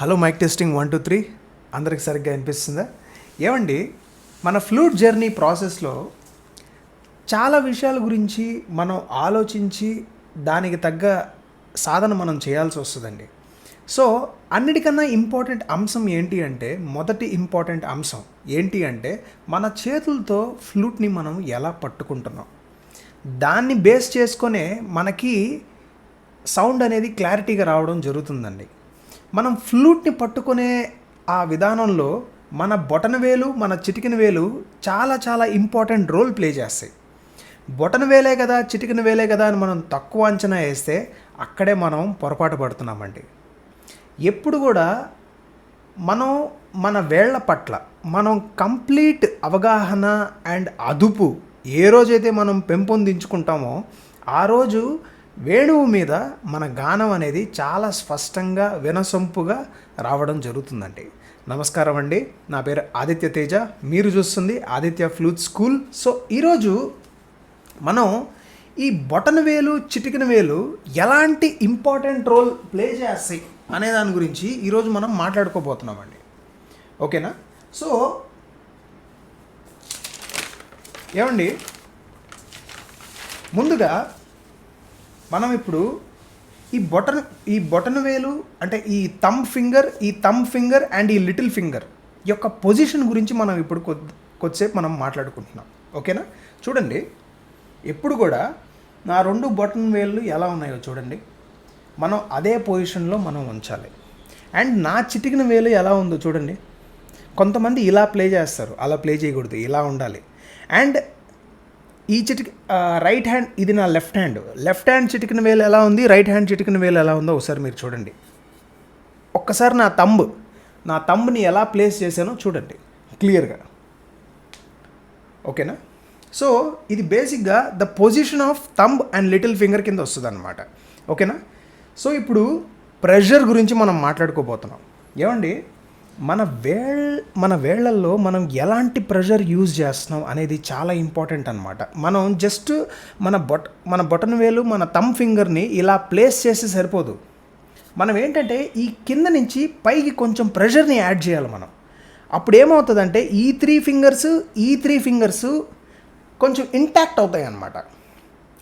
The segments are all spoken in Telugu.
Hello mike testing one two three. అందరికి సరిగ్గా అనిపిస్తుందా ఏమండి మన ఫ్లూట్ జర్నీ ప్రాసెస్లో చాలా విషయాల గురించి మనం ఆలోచించి దానికి తగ్గ సాధన మనం చేయాల్సి వస్తుందండి. సో అన్నిటికన్నా ఇంపార్టెంట్ అంశం ఏంటి అంటే మొదటి ఇంపార్టెంట్ అంశం ఏంటి అంటే మన చేతులతో ఫ్లూట్ని మనం ఎలా పట్టుకుంటున్నాం? దాన్ని బేస్ చేసుకొనే మనకి సౌండ్ అనేది క్లారిటీగా రావడం జరుగుతుందండి. మనం ఫ్లూట్ని పట్టుకునే ఆ విధానంలో మన బొటన వేలు మన చిటికిన వేలు చాలా చాలా ఇంపార్టెంట్ రోల్ ప్లే చేస్తాయి. బొటన వేలే కదా చిటికిన వేలే కదా అని మనం తక్కువ అంచనా వేస్తే అక్కడే మనం పొరపాటు పడుతున్నామండి. ఎప్పుడు కూడా మనం మన వేళ్ళ పట్ల మనం కంప్లీట్ అవగాహన అండ్ అదుపు ఏ రోజైతే మనం పెంపొందించుకుంటామో ఆ రోజు వేణువు మీద మన గానం అనేది చాలా స్పష్టంగా వినసొంపుగా రావడం జరుగుతుందండి. నమస్కారం అండి. నా పేరు ఆదిత్య తేజ. మీరు చూస్తుంది ఆదిత్య ఫ్లూట్ స్కూల్. సో ఈరోజు మనం ఈ బొటన వేలు చిటికిన వేలు ఎలాంటి ఇంపార్టెంట్ రోల్ ప్లే చేస్తాయి అనే దాని గురించి ఈరోజు మనం మాట్లాడుకోబోతున్నామండి. ఓకేనా? సో ఏమండి? ముందుగా మనం ఇప్పుడు ఈ బొటన్ ఈ బొటన్ వేలు అంటే ఈ థమ్ ఫింగర్ ఈ థమ్ ఫింగర్ అండ్ ఈ లిటిల్ ఫింగర్ యొక్క పొజిషన్ గురించి మనం ఇప్పుడు కొద్ది కొద్దిసేపు మనం మాట్లాడుకుంటున్నాం. ఓకేనా? చూడండి. ఎప్పుడు కూడా నా రెండు బొటన్ వేళ్ళు ఎలా ఉన్నాయో చూడండి. మనం అదే పొజిషన్లో మనం ఉంచాలి. అండ్ నా చిటికిన వేలు ఎలా ఉందో చూడండి. కొంతమంది ఇలా ప్లే చేస్తారు. అలా ప్లే చేయకూడదు. ఇలా ఉండాలి. అండ్ ఈ చిటికి రైట్ హ్యాండ్ ఇది నా లెఫ్ట్ హ్యాండ్ లెఫ్ట్ హ్యాండ్ చిటికిన వేలు ఎలా ఉంది? రైట్ హ్యాండ్ చిటికిన వేలు ఎలా ఉందో ఒకసారి మీరు చూడండి. ఒక్కసారి నా తంబ్ నా తంబ్ని ఎలా ప్లేస్ చేశానో చూడండి. క్లియర్గా ఓకేనా? సో ఇది బేసిక్గా the position of thumb and little finger కింద వస్తుంది అనమాట ఓకేనా? సో ఇప్పుడు ప్రెషర్ గురించి మనం మాట్లాడుకోబోతున్నాం. ఏమండి? మన వేళ్ మన వేళ్ళల్లో మనం ఎలాంటి ప్రెషర్ యూజ్ చేస్తున్నాం అనేది చాలా ఇంపార్టెంట్ అనమాట మనం జస్ట్ మన బొట్ మన బొటన్ వేలు మన తమ్ ఫింగర్ని ఇలా ప్లేస్ చేసి సరిపోదు. మనం ఏంటంటే ఈ కింద నుంచి పైకి కొంచెం ప్రెషర్ని యాడ్ చేయాలి మనం. అప్పుడు ఏమవుతుందంటే ఈ త్రీ ఫింగర్స్ ఈ త్రీ ఫింగర్స్ కొంచెం ఇంటాక్ట్ అవుతాయి అన్నమాట.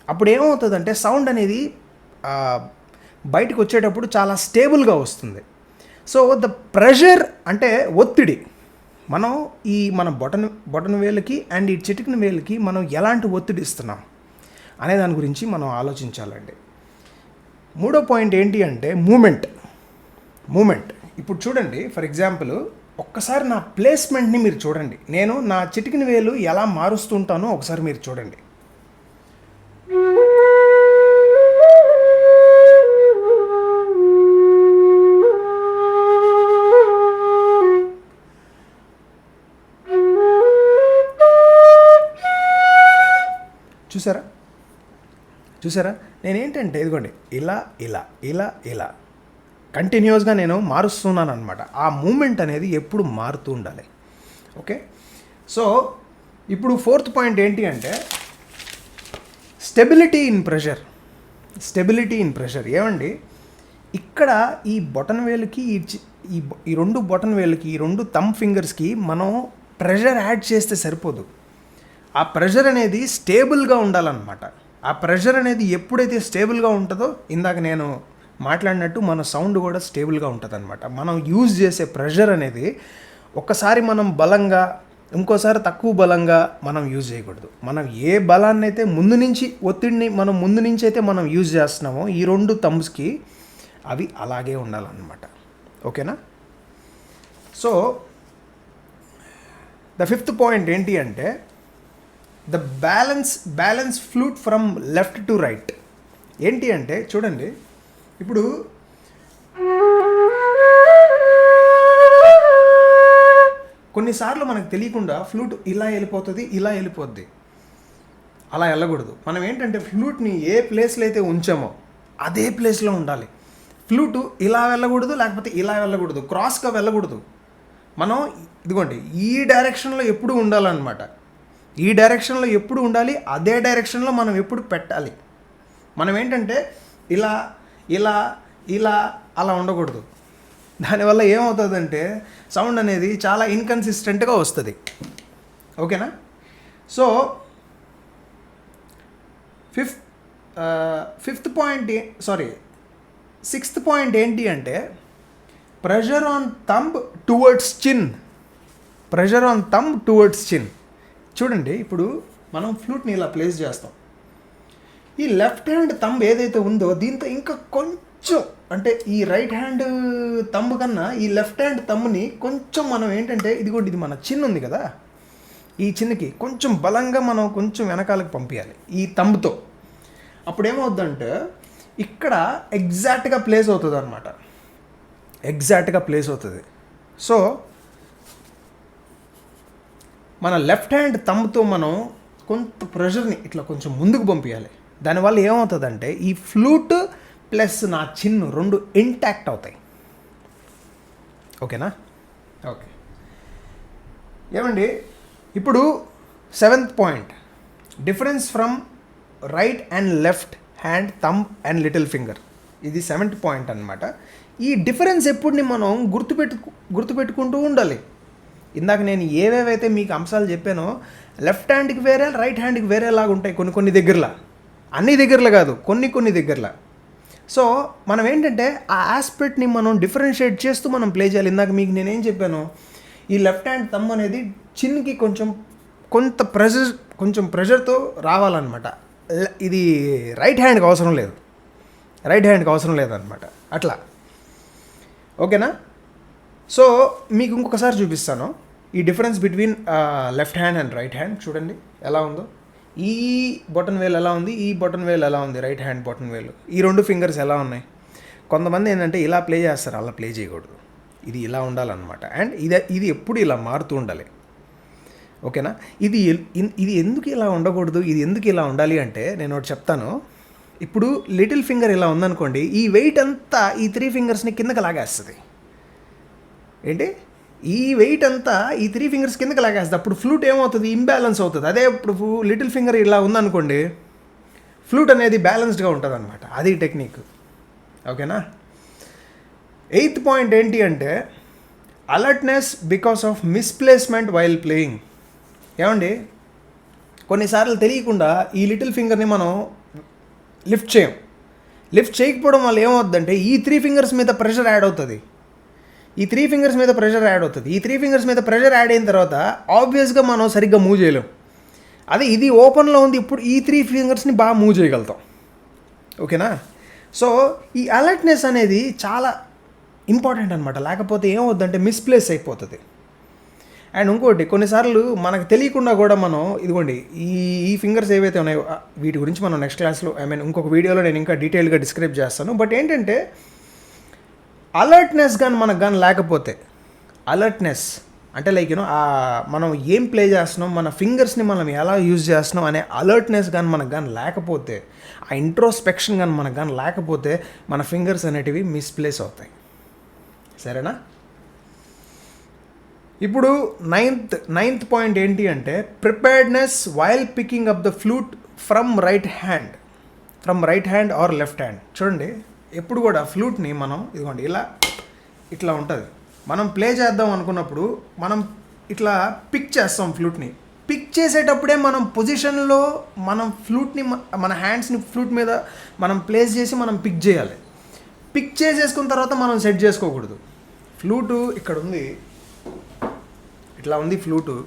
అప్పుడు ఏమవుతుందంటే సౌండ్ అనేది బయటకు వచ్చేటప్పుడు చాలా స్టేబుల్గా వస్తుంది. సో ద ప్రెషర్ అంటే ఒత్తిడి. మనం ఈ మన బొటన్ బొటన్ వేలకి అండ్ ఈ చిటికిన వేలకి మనం ఎలాంటి ఒత్తిడి ఇస్తున్నాం అనే దాని గురించి మనం ఆలోచించాలండి. మూడో పాయింట్ ఏంటి అంటే మూమెంట్. మూమెంట్. ఇప్పుడు చూడండి ఫర్ ఎగ్జాంపుల్ ఒక్కసారి నా ప్లేస్మెంట్ని మీరు చూడండి. నేను నా చిటికిన వేలు ఎలా మారుస్తుంటానో ఒకసారి మీరు చూడండి. చూసారా? చూసారా? నేనేంటంటే ఇదిగోండి ఇలా ఇలా ఇలా ఇలా కంటిన్యూస్గా నేను మారుస్తున్నాను అనమాట ఆ మూమెంట్ అనేది ఎప్పుడు మారుతూ ఉండాలి. ఓకే? సో ఇప్పుడు ఫోర్త్ పాయింట్ ఏంటి అంటే stability in pressure stability in pressure ఏమండి? ఇక్కడ ఈ బొటన్ వేలుకి ఈ ఈ ఈ రెండు బొటన్ వేలుకి ఈ రెండు థమ్ ఫింగర్స్కి మనం ప్రెషర్ యాడ్ చేస్తే సరిపోదు. ఆ ప్రెషర్ అనేది స్టేబుల్గా ఉండాలన్నమాట. ఆ ప్రెషర్ అనేది ఎప్పుడైతే స్టేబుల్గా ఉంటుందో ఇందాక నేను మాట్లాడినట్టు మన సౌండ్ కూడా స్టేబుల్గా ఉంటుంది అనమాట మనం యూజ్ చేసే ప్రెషర్ అనేది ఒక్కసారి మనం బలంగా ఇంకోసారి తక్కువ బలంగా మనం యూజ్ చేయకూడదు. మనం ఏ బలాన్ని అయితే ముందు నుంచి ఒత్తిడిని మనం ముందు నుంచి అయితే మనం యూజ్ చేస్తున్నామో ఈ రెండు థమ్స్కి అవి అలాగే ఉండాలన్నమాట. ఓకేనా? సో ద ఫిఫ్త్ పాయింట్ ఏంటి అంటే the balance balance flute from left to right. ఏంటి అంటే చూడండి ఇప్పుడు కొన్నిసార్లు మనకు తెలియకుండా ఫ్లూట్ ఇలా వెళ్ళిపోతుంది ఇలా వెళ్ళిపోద్ది. అలా వెళ్ళకూడదు. మనం ఏంటంటే ఫ్లూట్ని ఏ ప్లేస్లో అయితే ఉంచామో అదే ప్లేస్లో ఉండాలి. ఫ్లూట్ ఇలా వెళ్ళకూడదు లేకపోతే ఇలా వెళ్ళకూడదు. క్రాస్గా వెళ్ళకూడదు. మనం ఇదిగోండి ఈ డైరెక్షన్లో ఎప్పుడు ఉండాలన్నమాట. ఈ డైరెక్షన్లో ఎప్పుడు ఉండాలి? అదే డైరెక్షన్లో మనం ఎప్పుడు పెట్టాలి? మనం ఏంటంటే ఇలా ఇలా ఇలా అలా ఉండకూడదు. దానివల్ల ఏమవుతుందంటే సౌండ్ అనేది చాలా ఇన్కన్సిస్టెంట్గా వస్తుంది. ఓకేనా? So fifth fifth point sorry sixth point ఏంటి అంటే pressure on thumb towards chin pressure on thumb towards chin చూడండి ఇప్పుడు మనం ఫ్లూట్ని ఇలా ప్లేస్ చేస్తాం. ఈ లెఫ్ట్ హ్యాండ్ తంబ్ ఏదైతే ఉందో దీంతో ఇంకా కొంచెం అంటే ఈ రైట్ హ్యాండ్ తంబ్ కన్నా ఈ లెఫ్ట్ హ్యాండ్ తమ్ముని కొంచెం మనం ఏంటంటే ఇది కూడా ఇది మన చిన్న ఉంది కదా ఈ చిన్నకి కొంచెం బలంగా మనం కొంచెం వెనకాలకు పంపించాలి ఈ తంబుతో అప్పుడు ఏమవుద్దంటే ఇక్కడ ఎగ్జాక్ట్గా ప్లేస్ అవుతుంది అనమాట ఎగ్జాక్ట్గా ప్లేస్ అవుతుంది. సో మన లెఫ్ట్ హ్యాండ్ తమ్ముతో మనం కొంత ప్రెషర్ని ఇట్లా కొంచెం ముందుకు పంపించాలి దానివల్ల ఏమవుతుందంటే ఈ ఫ్లూట్ ప్లస్ నా చిన్ను రెండు ఇంటాక్ట్ అవుతాయి. ఓకేనా? ఓకే. ఏమండి? ఇప్పుడు seventh point difference from right and left hand thumb and little finger ఇది సెవెంత్ పాయింట్ అనమాట ఈ డిఫరెన్స్ ఎప్పుడుని మనం గుర్తుపెట్టు గుర్తుపెట్టుకుంటూ ఉండాలి. ఇందాక నేను ఏవేవైతే మీకు అంశాలు చెప్పానో లెఫ్ట్ హ్యాండ్కి వేరే రైట్ హ్యాండ్కి వేరేలాగా ఉంటాయి కొన్ని కొన్ని దగ్గరలా. అన్ని దగ్గరలో కాదు కొన్ని కొన్ని దగ్గరలా. సో మనం ఏంటంటే ఆ ఆస్పెక్ట్ని మనం డిఫరెన్షియేట్ చేస్తూ మనం ప్లే చేయాలి. ఇందాక మీకు నేనేం చెప్పాను ఈ లెఫ్ట్ హ్యాండ్ తమ్ అనేది చిన్కి కొంచెం కొంత ప్రెషర్ కొంచెం ప్రెషర్తో రావాలన్నమాట. ఇది రైట్ హ్యాండ్కి అవసరం లేదు. రైట్ హ్యాండ్కి అవసరం లేదనమాట అట్లా. ఓకేనా? సో మీకు ఇంకొకసారి చూపిస్తాను. ఈ difference between left hand and right hand చూడండి ఎలా ఉందో. ఈ బొటన్ వేల్ ఎలా ఉంది? ఈ బొటన్ వేల్ ఎలా ఉంది? రైట్ హ్యాండ్ బొటన్ వేలు ఈ రెండు ఫింగర్స్ ఎలా ఉన్నాయి? కొంతమంది ఏంటంటే ఇలా ప్లే చేస్తారు అలా ప్లే చేయకూడదు. ఇది ఇలా ఉండాలన్నమాట. అండ్ ఇది ఇది ఎప్పుడు ఇలా మారుతూ ఉండాలి. ఓకేనా? ఇది ఇది ఎందుకు ఇలా ఉండకూడదు? ఇది ఎందుకు ఇలా ఉండాలి అంటే నేను ఒకటి చెప్తాను. ఇప్పుడు లిటిల్ ఫింగర్ ఇలా ఉందనుకోండి ఈ వెయిట్ అంతా ఈ త్రీ ఫింగర్స్ని కిందకి లాగేస్తుంది. ఏంటి? ఈ వెయిట్ అంతా ఈ త్రీ ఫింగర్స్ కిందకి లాగేస్తుంది అప్పుడు ఫ్లూట్ ఏమవుతుంది? ఇంబ్యాలెన్స్ అవుతుంది. అదే ఇప్పుడు లిటిల్ ఫింగర్ ఇలా ఉందనుకోండి ఫ్లూట్ అనేది బ్యాలెన్స్డ్గా ఉంటుంది అనమాట అది టెక్నిక్ ఓకేనా? ఎయిత్ పాయింట్ ఏంటి అంటే alertness because of misplacement while playing ఏమండి? కొన్నిసార్లు తెలియకుండా ఈ లిటిల్ ఫింగర్ని మనం లిఫ్ట్ చేయం. లిఫ్ట్ చేయకపోవడం వల్ల ఏమవుతుందంటే ఈ త్రీ ఫింగర్స్ మీద ప్రెషర్ యాడ్ అవుతుంది. ఈ త్రీ ఫింగర్స్ మీద ప్రెషర్ యాడ్ అవుతుంది. ఈ త్రీ ఫింగర్స్ మీద ప్రెషర్ యాడ్ అయిన తర్వాత ఆబ్వియస్గా మనం సరిగ్గా మూవ్ చేయలేం. అదే ఇది ఓపెన్లో ఉంది ఇప్పుడు ఈ త్రీ ఫింగర్స్ని బాగా మూవ్ చేయగలుగుతాం. ఓకేనా? సో ఈ అలర్ట్నెస్ అనేది చాలా ఇంపార్టెంట్ అనమాట లేకపోతే ఏమవుద్దంటే మిస్ప్లేస్ అయిపోతుంది. అండ్ ఇంకోటి కొన్నిసార్లు మనకు తెలియకుండా కూడా మనం ఇదిగోండి ఈ ఈ ఫింగర్స్ ఏవైతే ఉన్నాయో వీటి గురించి మనం నెక్స్ట్ క్లాస్లో ఐ మీన్ ఇంకొక వీడియోలో నేను ఇంకా డీటెయిల్గా డిస్క్రైబ్ చేస్తాను. బట్ ఏంటంటే అలర్ట్నెస్ కానీ మనకు కానీ లేకపోతే అలర్ట్నెస్ అంటే లైక్ యూనో మనం ఏం ప్లే చేస్తున్నాం మన ఫింగర్స్ని మనం ఎలా యూజ్ చేస్తున్నాం అనే అలర్ట్నెస్ కానీ మనకు కానీ లేకపోతే ఆ ఇంట్రోస్పెక్షన్ కానీ మనకు కానీ లేకపోతే మన ఫింగర్స్ అనేటివి మిస్ప్లేస్ అవుతాయి. సరేనా? ఇప్పుడు నైన్త్ నైన్త్ పాయింట్ ఏంటి అంటే preparedness while picking up the flute from right hand from right hand or left hand చూడండి. ఎప్పుడు కూడా ఫ్లూట్ని మనం ఇదిగోండి ఇలా ఇట్లా ఉంటుంది. మనం ప్లే చేద్దాం అనుకున్నప్పుడు మనం ఇట్లా పిక్ చేస్తాం ఫ్లూట్ని. పిక్ చేసేటప్పుడే మనం పొజిషన్లో మనం ఫ్లూట్ని మన హ్యాండ్స్ని ఫ్లూట్ మీద మనం ప్లేస్ చేసి మనం పిక్ చేయాలి. పిక్ చేసేసుకున్న తర్వాత మనం సెట్ చేసుకోకూడదు. ఫ్లూటు ఇక్కడ ఉంది. ఇట్లా ఉంది ఫ్లూటు.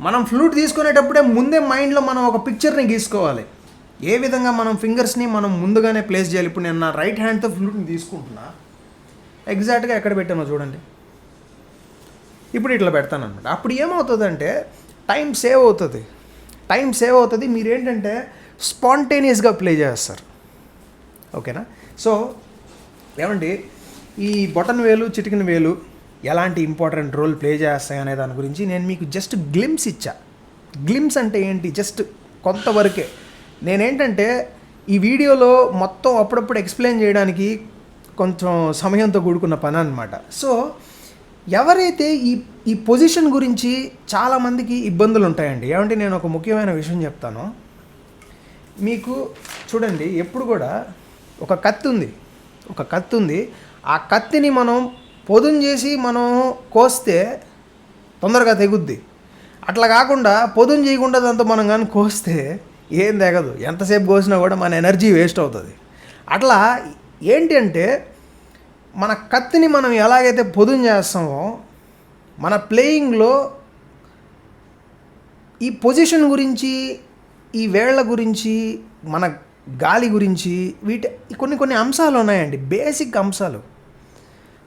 మనం ఫ్లూట్ తీసుకునేటప్పుడే ముందే మైండ్లో మనం ఒక పిక్చర్ని గీసుకోవాలి. ఏ విధంగా మనం ఫింగర్స్ని మనం ముందుగానే ప్లేస్ చేయాలి? ఇప్పుడు నేను నా రైట్ హ్యాండ్తో ఫ్లూట్ని తీసుకుంటున్నా. ఎగ్జాక్ట్గా ఎక్కడ పెట్టానో చూడండి. ఇప్పుడు ఇట్లా పెడతాను అనమాట అప్పుడు ఏమవుతుందంటే టైం సేవ్ అవుతుంది. టైం సేవ్ అవుతుంది మీరు ఏంటంటే స్పాంటేనియస్గా ప్లే చేస్తారు. ఓకేనా? సో ఏమండి ఈ బొటన్ వేలు చిటికిన వేలు ఎలాంటి ఇంపార్టెంట్ రోల్ ప్లే చేస్తాయి అనే దాని గురించి నేను మీకు జస్ట్ గ్లిమ్స్ ఇచ్చా. గ్లిమ్స్ అంటే ఏంటి? జస్ట్ కొంతవరకే. నేనేంటంటే ఈ వీడియోలో మొత్తం అప్పుడప్పుడు ఎక్స్ప్లెయిన్ చేయడానికి కొంచెం సమయంతో కూడుకున్న పని అనమాట సో ఎవరైతే ఈ ఈ పొజిషన్ గురించి చాలామందికి ఇబ్బందులు ఉంటాయండి ఏమంటే నేను ఒక ముఖ్యమైన విషయం చెప్తాను. మీకు చూడండి ఎప్పుడు కూడా ఒక కత్తి ఉంది ఒక కత్తి ఉంది. ఆ కత్తిని మనం పొదును చేసి మనం కోస్తే తొందరగా తెగుద్ది. అట్లా కాకుండా పొదును చేయకుండా దాంతో మనం కానీ కోస్తే ఏం తెగదు. ఎంతసేపు కోసినా కూడా మన ఎనర్జీ వేస్ట్ అవుతుంది. అట్లా ఏంటి అంటే మన కత్తిని మనం ఎలాగైతే పొదును చేస్తామో మన ప్లేయింగ్లో ఈ పొజిషన్ గురించి ఈ వేళ్ళ గురించి మన గాలి గురించి వీటి కొన్ని కొన్ని అంశాలు ఉన్నాయండి. బేసిక్ అంశాలు.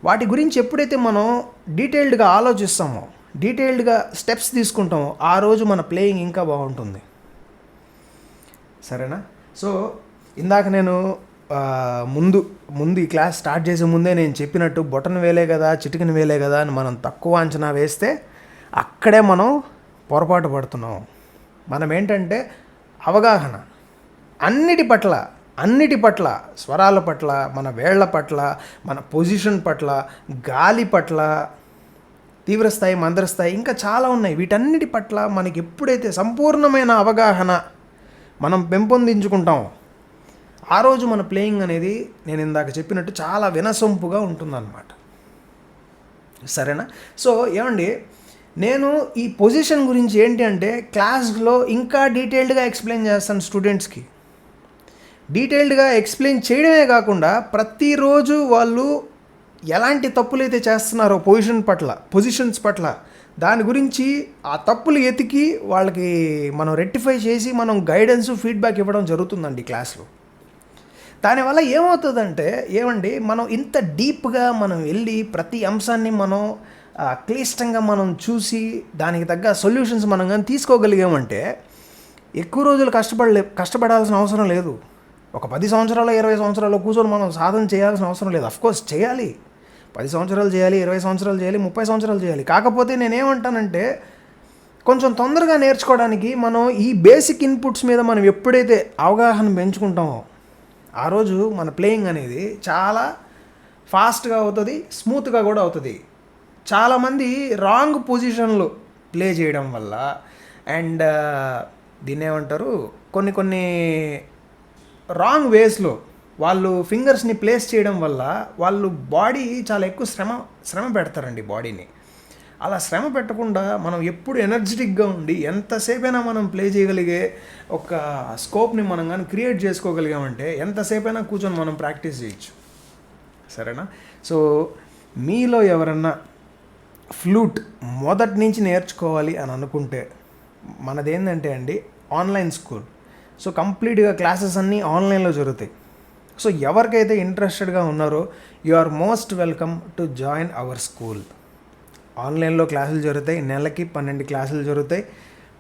వాటి గురించి ఎప్పుడైతే మనం డీటెయిల్డ్గా ఆలోచిస్తామో డీటెయిల్డ్గా స్టెప్స్ తీసుకుంటామో ఆ రోజు మన ప్లేయింగ్ ఇంకా బాగుంటుంది. సరేనా? సో ఇందాక నేను ముందు ముందు ఈ క్లాస్ స్టార్ట్ చేసే ముందే నేను చెప్పినట్టు బొటన్ వేలే కదా చిటికని వేలే కదా అని మనం తక్కువ అంచనా వేస్తే అక్కడే మనం పొరపాటు పడుతున్నాం. మనం ఏంటంటే అవగాహన. అన్నిటి పట్ల అన్నిటి పట్ల స్వరాల పట్ల మన వేళ్ళ పట్ల మన పొజిషన్ పట్ల గాలి పట్ల తీవ్రస్థాయి మందరస్థాయి ఇంకా చాలా ఉన్నాయి. వీటన్నిటి పట్ల మనకి ఎప్పుడైతే సంపూర్ణమైన అవగాహన మనం పెంపొందించుకుంటాం. ఆ రోజు మన ప్లేయింగ్ అనేది నేను ఇందాక చెప్పినట్టు చాలా వినసొంపుగా ఉంటుందన్నమాట. సరేనా? సో ఏమండి నేను ఈ పొజిషన్ గురించి ఏంటి అంటే క్లాస్లో ఇంకా డీటెయిల్డ్గా ఎక్స్ప్లెయిన్ చేస్తాను స్టూడెంట్స్కి. డీటెయిల్డ్గా ఎక్స్ప్లెయిన్ చేయడమే కాకుండా ప్రతిరోజు వాళ్ళు ఎలాంటి తప్పులైతే చేస్తున్నారో పొజిషన్ పట్ల పొజిషన్స్ పట్ల దాని గురించి ఆ తప్పులు ఎతికి వాళ్ళకి మనం రెక్టిఫై చేసి మనం గైడెన్స్ ఫీడ్బ్యాక్ ఇవ్వడం జరుగుతుందండి క్లాస్లో. దానివల్ల ఏమవుతుందంటే ఏమండి మనం ఇంత డీప్గా మనం వెళ్ళి ప్రతి అంశాన్ని మనం క్లిష్టంగా మనం చూసి దానికి తగ్గ సొల్యూషన్స్ మనం కానీ తీసుకోగలిగామంటే ఎక్కువ రోజులు కష్టపడలే కష్టపడాల్సిన అవసరం లేదు. ఒక పది సంవత్సరాలు ఇరవై సంవత్సరాలు కూర్చొని మనం సాధన చేయాల్సిన అవసరం లేదు. అఫ్కోర్స్ చేయాలి. పది సంవత్సరాలు చేయాలి ఇరవై సంవత్సరాలు చేయాలి ముప్పై సంవత్సరాలు చేయాలి. కాకపోతే నేనేమంటానంటే కొంచెం తొందరగా నేర్చుకోవడానికి మనం ఈ బేసిక్ ఇన్పుట్స్ మీద మనం ఎప్పుడైతే అవగాహన పెంచుకుంటామో ఆ రోజు మన ప్లేయింగ్ అనేది చాలా ఫాస్ట్గా అవుతుంది స్మూత్గా కూడా అవుతుంది. చాలామంది రాంగ్ పొజిషన్లో ప్లే చేయడం వల్ల అండ్ దీన్ని ఏమంటారు కొన్ని కొన్ని రాంగ్ వేస్లో వాళ్ళు ఫింగర్స్ని ప్లేస్ చేయడం వల్ల వాళ్ళు బాడీ చాలా ఎక్కువ శ్రమ శ్రమ పెడతారండి బాడీని అలా శ్రమ పెట్టకుండా మనం ఎప్పుడు ఎనర్జెటిక్గా ఉండి ఎంతసేపైనా మనం ప్లే చేయగలిగే ఒక స్కోప్ని మనం కానీ క్రియేట్ చేసుకోగలిగామంటే ఎంతసేపైనా కూర్చొని మనం ప్రాక్టీస్ చేయొచ్చు. సరేనా? సో మీలో ఎవరన్నా ఫ్లూట్ మొదటి నుంచి నేర్చుకోవాలి అని అనుకుంటే మనదేంటంటే అండి ఆన్లైన్ స్కూల్ సో కంప్లీట్గా క్లాసెస్ అన్నీ ఆన్లైన్లో జరుగుతాయి. సో ఎవరికైతే ఇంట్రెస్టెడ్గా ఉన్నారో you are most welcome to join our school. ఆన్లైన్లో క్లాసులు జరుగుతాయి నెలకి పన్నెండు క్లాసులు జరుగుతాయి.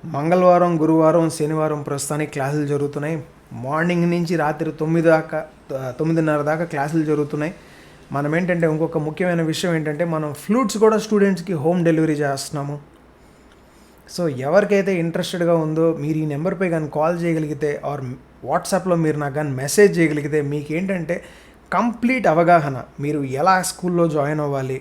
మంగళవారం గురువారం శనివారం ప్రస్తుతానికి క్లాసులు జరుగుతున్నాయి. మార్నింగ్ నుంచి రాత్రి తొమ్మిది దాకా తొమ్మిదిన్నర దాకా క్లాసులు జరుగుతున్నాయి. మనం ఏంటంటే ఇంకొక ముఖ్యమైన విషయం ఏంటంటే మనం ఫ్లూట్స్ కూడా స్టూడెంట్స్కి హోమ్ డెలివరీ చేస్తున్నాము. సో ఎవరికైతే ఇంట్రెస్టెడ్గా ఉందో మీరు ఈ నెంబర్పై కానీ కాల్ చేయగలిగితే ఆర్ వాట్సాప్లో మీరు నాకు కానీ మెసేజ్ చేయగలిగితే మీకు ఏంటంటే కంప్లీట్ అవగాహన. మీరు ఎలా స్కూల్లో జాయిన్ అవ్వాలి?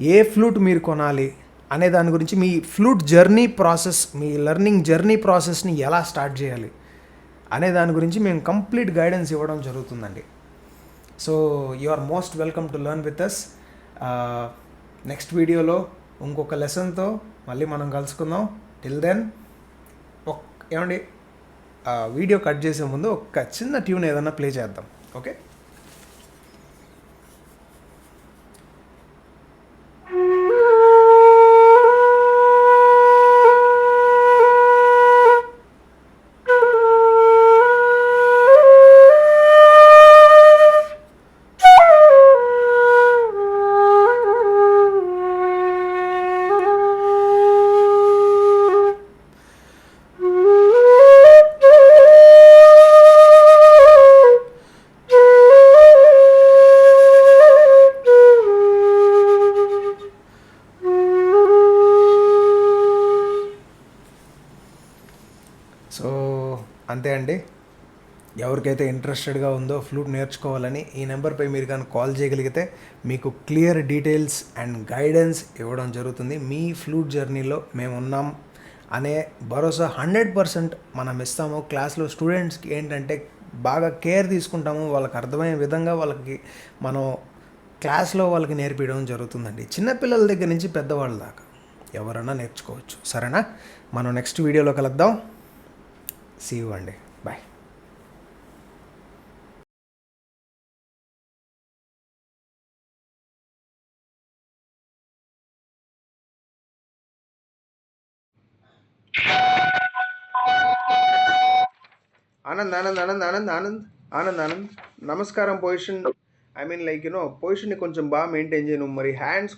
ఏ ఫ్లూట్ మీరు కొనాలి? అనే దాని గురించి మీ ఫ్లూట్ జర్నీ ప్రాసెస్ మీ లెర్నింగ్ జర్నీ ప్రాసెస్ని ఎలా స్టార్ట్ చేయాలి? అనే దాని గురించి మేము కంప్లీట్ గైడెన్స్ ఇవ్వడం జరుగుతుందండి. So you are most welcome to learn with us next వీడియోలో ఇంకొక లెసన్తో మళ్ళీ మనం కలుసుకుందాం. టిల్ దెన్ ఒక్ ఏమండి? వీడియో కట్ చేసే ముందు ఒక చిన్న ట్యూన్ ఏదైనా ప్లే చేద్దాం. ఓకే ఎవరికైతే ఇంట్రెస్టెడ్గా ఉందో ఫ్లూట్ నేర్చుకోవాలని ఈ నెంబర్పై మీరు కానీ కాల్ చేయగలిగితే మీకు క్లియర్ డీటెయిల్స్ అండ్ గైడెన్స్ ఇవ్వడం జరుగుతుంది. మీ ఫ్లూట్ జర్నీలో మేము ఉన్నాం అనే భరోసా హండ్రెడ్ పర్సెంట్ మనం ఇస్తాము. క్లాస్లో స్టూడెంట్స్కి ఏంటంటే బాగా కేర్ తీసుకుంటాము. వాళ్ళకి అర్థమయ్యే విధంగా వాళ్ళకి మనం క్లాస్లో వాళ్ళకి నేర్పించడం జరుగుతుందండి. చిన్నపిల్లల దగ్గర నుంచి పెద్దవాళ్ళ దాకా ఎవరైనా నేర్చుకోవచ్చు. సరేనా? మనం నెక్స్ట్ వీడియోలో కలుద్దాం. సీ యూ అండి. ఆనంద్ ఆనంద్ ఆనంద్ ఆనంద్ ఆనంద్ ఆనంద్ ఆనంద్. నమస్కారం position I mean like you know పొజిషన్ని కొంచెం బాగా మెయింటైన్ చేయను. మరి హ్యాండ్స్